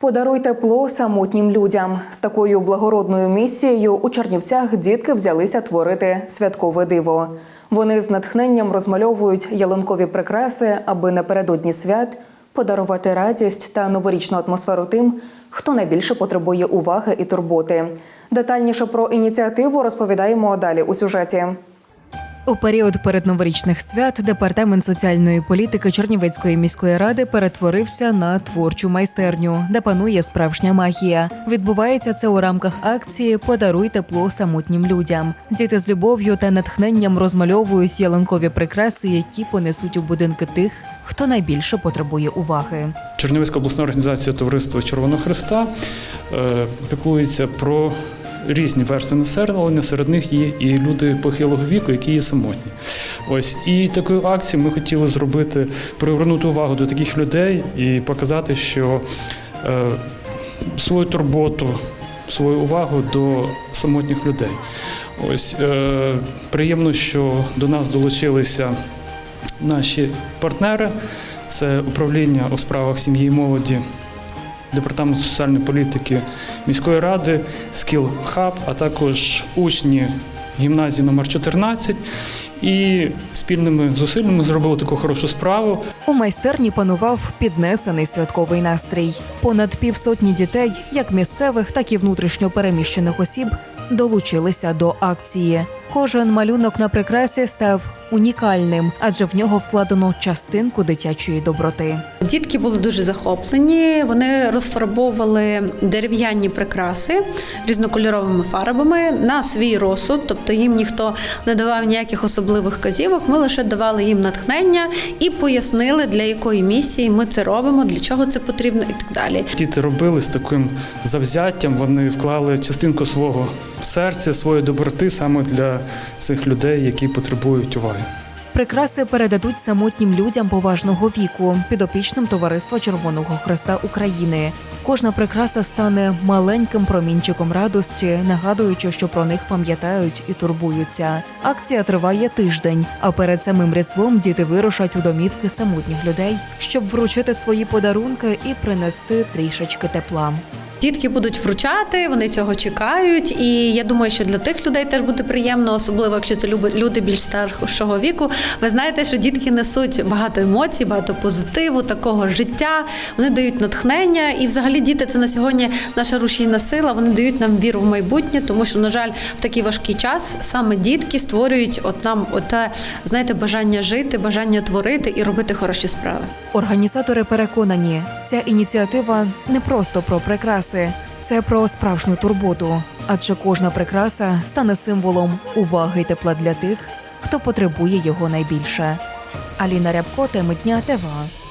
Подаруй тепло самотнім людям. З такою благородною місією у Чернівцях дітки взялися творити святкове диво. Вони з натхненням розмальовують ялинкові прикраси, аби напередодні свят подарувати радість та новорічну атмосферу тим, хто найбільше потребує уваги і турботи. Детальніше про ініціативу розповідаємо далі у сюжеті. У період передноворічних свят департамент соціальної політики Чернівецької міської ради перетворився на творчу майстерню, де панує справжня магія. Відбувається це у рамках акції Подаруй тепло самотнім людям. Діти з любов'ю та натхненням розмальовують ялинкові прикраси, які понесуть у будинки тих, хто найбільше потребує уваги. Чернівецька обласна організація Товариства Червоного Христа е, піклується про різні верстви населення. Серед них є і люди похилого віку, які є самотні. Ось і такою акцією ми хотіли зробити привернути увагу до таких людей і показати, що е, свою турботу, свою увагу до самотніх людей. Ось е, приємно, що до нас долучилися наші партнери. Це управління у справах сім'ї і молоді, департамент соціальної політики міської ради, Skill Hub, а також учні гімназії номер 14 І спільними зусиллями зробили таку хорошу справу. У майстерні панував піднесений святковий настрій. Понад півсотні дітей, як місцевих, так і внутрішньо переміщених осіб, долучилися до акції. Кожен малюнок на прикрасі став унікальним, адже в нього вкладено частинку дитячої доброти. Дітки були дуже захоплені. Вони розфарбовували дерев'яні прикраси різнокольоровими фарбами на свій розсуд, тобто їм ніхто не давав ніяких особливих казівок. Ми лише давали їм натхнення і пояснили, для якої місії ми це робимо, для чого це потрібно і так далі. Діти робили з таким завзяттям, вони вклали частинку свого серця, своєї доброти саме для цих людей, які потребують уваги. Прикраси передадуть самотнім людям поважного віку, підопічним товариства Червоного Хреста України. Кожна прикраса стане маленьким промінчиком радості, нагадуючи, що про них пам'ятають і турбуються. Акція триває тиждень, а перед самим різдвом діти вирушать у домівки самотніх людей, щоб вручити свої подарунки і принести трішечки тепла. Дітки будуть вручати, вони цього чекають. І я думаю, що для тих людей теж буде приємно, особливо якщо це люди більш старшого віку. Ви знаєте, що дітки несуть багато емоцій, багато позитиву, такого життя. Вони дають натхнення. І взагалі діти це на сьогодні наша рушійна сила. Вони дають нам віру в майбутнє, тому що, на жаль, в такий важкий час саме дітки створюють от нам оте, знаєте, бажання жити, бажання творити і робити хороші справи. Організатори переконані, ця ініціатива не просто про прикраси, це про справжню турботу. Адже кожна прикраса стане символом уваги й тепла для тих, хто потребує його найбільше. Аліна Рябко, теми дня ТВА.